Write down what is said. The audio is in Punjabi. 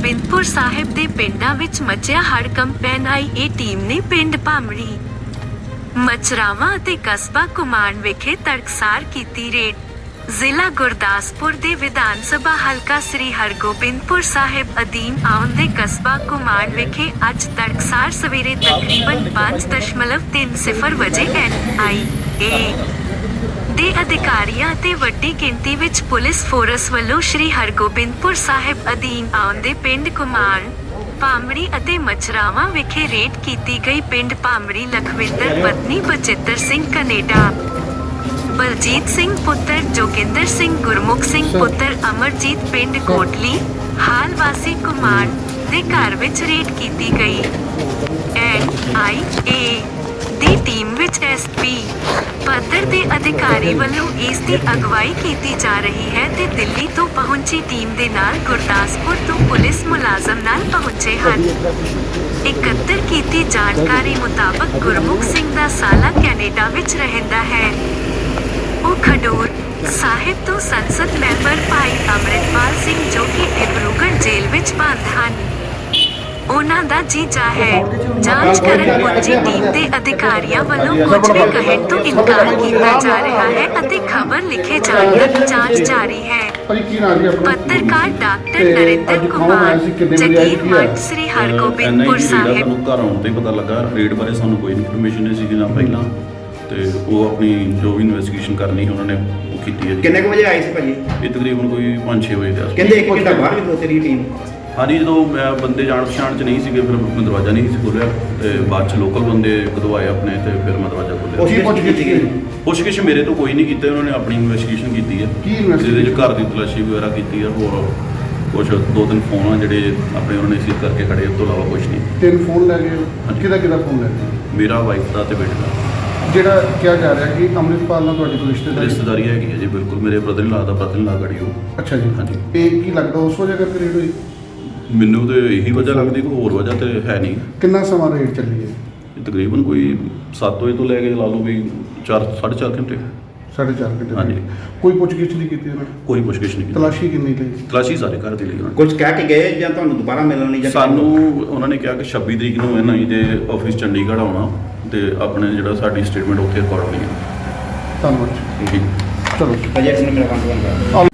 ਹਰਗੋਬਿੰਦਪੁਰ ਸਾਹਿਬ ਦੇ ਪਿੰਡਾਂ ਵਿੱਚ ਮੱਚਿਆ ਹੜਕੰਪ ਆਈ। ਇਹ ਟੀਮ ਨੇ ਪਿੰਡ ਭਾਮੜੀ ਮਚਰਾਵਾਂ ਅਤੇ ਕਸਬਾ ਕੁਮਾਨ ਵਿਖੇ ਤੜਕਸਾਰ ਕੀਤੀ ਰੇਡ। ਜ਼ਿਲ੍ਹਾ ਗੁਰਦਾਸਪੁਰ ਦੇ ਵਿਧਾਨ ਸਭਾ ਹਲਕਾ ਸ੍ਰੀ ਹਰਗੋਬਿੰਦਪੁਰ ਸਾਹਿਬ ਅਧੀਨ ਆਉਂਦੇ ਕਸਬਾ ਕੁਮਾਨ ਵਿਖੇ ਅੱਜ ਤੜਕਸਾਰ ਸਵੇਰੇ ਤਕਰੀਬਨ 5.30 ਵਜੇ ਐਨ ਆਈ ਏ ਦੇ ਅਧਿਕਾਰੀਆਂ ਅਤੇ ਵੱਡੀ ਗਿਣਤੀ ਵਿੱਚ ਪੁਲਿਸ ਫੋਰਸ ਵੱਲੋਂ ਸ੍ਰੀ ਹਰਗੋਬਿੰਦਪੁਰ ਸਾਹਿਬ ਅਧੀਨ ਆਉਂਦੇ ਪਿੰਡ ਕੁਮਾਨ ਪਾਮੜੀ ਅਤੇ ਮਚਰਾਵਾਂ ਵਿਖੇ ਰੇਡ ਕੀਤੀ ਗਈ ਪਿੰਡ ਪਾਮੜੀ ਲਖਵਿੰਦਰ ਪਤਨੀ ਬਚਿੱਤਰ ਸਿੰਘ ਕੈਨੇਡਾ ਬਲਜੀਤ ਸਿੰਘ ਪੁੱਤਰ ਜੋਗਿੰਦਰ ਸਿੰਘ ਗੁਰਮੁਖ ਸਿੰਘ ਪੁੱਤਰ ਅਮਰਜੀਤ ਪਿੰਡ ਕੋਟਲੀ ਹਾਲ ਵਾਸੀ ਕੁਮਾਨ ਦੇ ਘਰ ਵਿੱਚ ਰੇਡ ਕੀਤੀ ਗਈ। ਐਨ ਆਈ ਏ ਦੀ ਪੱਧਰ ਦੇ ਅਧਿਕਾਰੀ ਵੱਲੋਂ ਇਸ ਦੀ ਅਗਵਾਈ ਕੀਤੀ ਜਾ ਰਹੀ ਹੈ ਤੇ ਦਿੱਲੀ ਤੋਂ ਪਹੁੰਚੀ ਟੀਮ ਦੇ ਨਾਲ ਗੁਰਦਾਸਪੁਰ ਤੋਂ ਪੁਲਿਸ ਮੁਲਾਜ਼ਮ ਨਾਲ ਪਹੁੰਚੇ ਹਨ। ਇਕੱਤਰ ਕੀਤੀ ਜਾਣਕਾਰੀ ਮੁਤਾਬਕ ਗੁਰਮੁਖ ਸਿੰਘ ਦਾ ਸਾਲਾ ਕੈਨੇਡਾ ਵਿੱਚ ਰਹਿੰਦਾ ਹੈ। ਉਹ ਖਡੂਰ ਸਾਹਿਬ ਤੋਂ ਸੰਸਦ ਮੈਂਬਰ ਭਾਈ ਅੰਮ੍ਰਿਤਪਾਲ ਸਿੰਘ ਜੋ ਕਿ ਡਿਬਰੂਗੜ੍ਹ ਜੇਲ੍ਹ ਵਿੱਚ ਬੰਦ ਹਨ। ਉਹਨਾਂ ਦਾ ਜੀਜਾ ਹੈ ਜਾਂਚ ਕਰਨ ਪਹੁੰਚੀ ਟੀਮ ਦੇ ਅਧਿਕਾਰੀਆਂ ਵੱਲੋਂ ਕੁਝ ਵੀ ਕਹਿਣ ਤੋਂ ਇਨਕਾਰ ਕੀਤਾ ਜਾ ਰਿਹਾ ਹੈ ਅਤੇ ਖਬਰ ਲਿਖੇ ਜਾਣ ਤੱਕ ਜਾਂਚ ਜਾਰੀ ਹੈ ਪੱਤਰਕਾਰ ਡਾਕਟਰ ਨਰਿੰਦਰ ਕੁਮਾਰ? ਜਗੀਰ? ਮਠ ਸ੍ਰੀ ਹਰਗੋਬਿੰਦਪੁਰ ਸਾਹਿਬ ਘਰ ਆਉਣ ਤੇ ਹੀ ਪਤਾ ਲੱਗਾ ਰੇਡ ਬਾਰੇ ਸਾਨੂੰ ਕੋਈ ਇਨਫੋਰਮੇਸ਼ਨ ਨਹੀਂ ਸੀ ਨਾ ਪਹਿਲਾਂ ਤੇ ਉਹ ਆਪਣੀ ਜੋ ਵੀ ਇਨਵੈਸਟੀਗੇਸ਼ਨ ਕਰਨੀ ਸੀ ਉਹਨਾਂ ਨੇ ਉਹ ਕੀਤੀ ਹੈ। ਕਿੰਨੇ ਕੁ ਵਜੇ ਆਏ ਸੀ ਭਾਜੀ ਇਹ ਤਕਰੀਬਨ ਕੋਈ 5-6 ਵਜੇ ਦੇ ਆਸ ਕਹਿੰਦੇ ਇੱਕ ਘੰਟਾ ਬਾਹਰ ਵੀ ਖਲੋਤੇ ਰਹੀ ਟੀਮ ਹਾਂਜੀ ਜਦੋਂ ਮੈਂ ਬੰਦੇ ਜਾਣ ਪਛਾਣ ਚ ਨਹੀਂ ਸੀਗੇ ਫਿਰ ਮੈਂ ਦਰਵਾਜ਼ਾ ਨਹੀਂ ਸੀ ਖੋਲ੍ਹਿਆ ਤੇ ਬਾਅਦ ਚ ਲੋਕਲ ਬੰਦੇ ਕਦੋਂ ਆਏ ਆਪਣੇ ਤੇ ਫਿਰ ਮੈਂ ਦਰਵਾਜ਼ਾ ਖੋਲ੍ਹਿਆ। ਦੀ ਪੁੱਛ ਕੀਤੀ ਗਈ ਪੁੱਛਗਿੱਛ ਮੇਰੇ ਤੋਂ ਕੋਈ ਨਹੀਂ ਕੀਤੀ ਉਹਨਾਂ ਨੇ ਆਪਣੀ ਇਨਵੈਸਟੀਗੇਸ਼ਨ ਕੀਤੀ ਹੈ। ਕੀ investigation? ਜਿਹਦੇ ਚ ਘਰ ਦੀ ਤਲਾਸ਼ੀ ਵਗੈਰਾ ਕੀਤੀ ਹੈ ਹੋਰ ਕੁਝ ਦੋ ਤਿੰਨ ਫੋਨ ਆ ਜਿਹੜੇ ਆਪਣੇ ਉਹਨਾਂ ਨੇ ਸੀਲ ਕਰਕੇ ਖੜੇ ਉਸ ਤੋਂ ਇਲਾਵਾ ਕੁਝ ਨਹੀਂ। ਤਿੰਨ ਫੋਨ ਲੈ ਗਏ। ਕਿਹਦਾ ਕਿਹਦਾ ਫੋਨ ਲੈ ਗਏ? ਮੇਰਾ ਵਾਈਫ ਦਾ ਤੇ ਬੇਟੇ ਦਾ। ਜਿਹੜਾ ਕਿਹਾ ਜਾ ਰਿਹਾ ਕਿ ਅੰਮ੍ਰਿਤਪਾਲ ਨਾਲ ਤੁਹਾਡੀ ਕੋਈ ਰਿਸ਼ਤੇਦਾਰੀ? ਰਿਸ਼ਤੇਦਾਰੀ ਹੈਗੀ ਹੈ ਜੀ ਬਿਲਕੁਲ। ਮੇਰੇ ਬ੍ਰਦਰ ਇਨ ਲਾ ਦਾ ਬ੍ਰਦਰ ਇਨ ਲਾ ਗੜੀ ਉਹ। ਅੱਛਾ ਜੀ। ਹਾਂਜੀ। ਇਹ ਕੀ ਲੱਗਦਾ ਉਸ ਵਜ੍ਹਾ ਕਰਕੇ ਰੇਡ ਹੋਈ? ਮੈਨੂੰ ਤੇ ਇਹੀ ਵਜ੍ਹਾ ਲੱਗਦੀ ਕੋਈ ਹੋਰ ਵਜ੍ਹਾ ਤੇ ਹੈ ਨਹੀਂ। ਕਿੰਨਾ ਸਮਾਂ ਰੇਡ ਚੱਲੀ ਹੈ? ਇਹ ਤਕਰੀਬਨ ਕੋਈ 7 ਵਜੇ ਤੋਂ ਲੈ ਕੇ ਲਾ ਲਓ ਵੀ 4 4.5 ਘੰਟੇ। ਸਾਢੇ ਘੰਟੇ ਹਾਂਜੀ। ਦੀ। ਕੋਈ ਪੁੱਛਗਿੱਛ ਨਹੀਂ ਕੀਤੀ ਉਹਨਾਂ ਨੇ? ਕੋਈ ਪੁੱਛਗਿੱਛ ਨਹੀਂ ਕੀਤੀ। ਤਲਾਸ਼ੀ ਕਿੰਨੀ ਲਈ? ਤਲਾਸ਼ੀ ਸਾਰੇ ਘਰ ਦੀ ਲਈ ਉਹਨਾਂ ਨੇ। ਕੁਝ ਕਹਿ ਕੇ ਗਏ ਜਾਂ ਤੁਹਾਨੂੰ ਦੁਬਾਰਾ ਮਿਲਣ ਲਈ ਜਾਂ ਸਾਨੂੰ ਉਹਨਾਂ ਨੇ ਕਿਹਾ ਕਿ 26 ਤਰੀਕ ਨੂੰ ਇਹਨਾਂ ਦੇ ਆਫਿਸ ਚੰਡੀਗੜ੍ਹ ਆਉਣਾ ਤੇ ਆਪਣੇ ਜਿਹੜਾ ਸਾਡੀ ਸਟੇਟਮੈਂਟ ਉੱਥੇ ਰਿਕਾਰਡ ਹੋਣੀ ਹੈ। ਧੰਨਵਾਦ ਜੀ। ਚਲੋ ਇੱਕ ਮਿੰਟ ਮੇਰਾ ਕੰਮ ਕਰ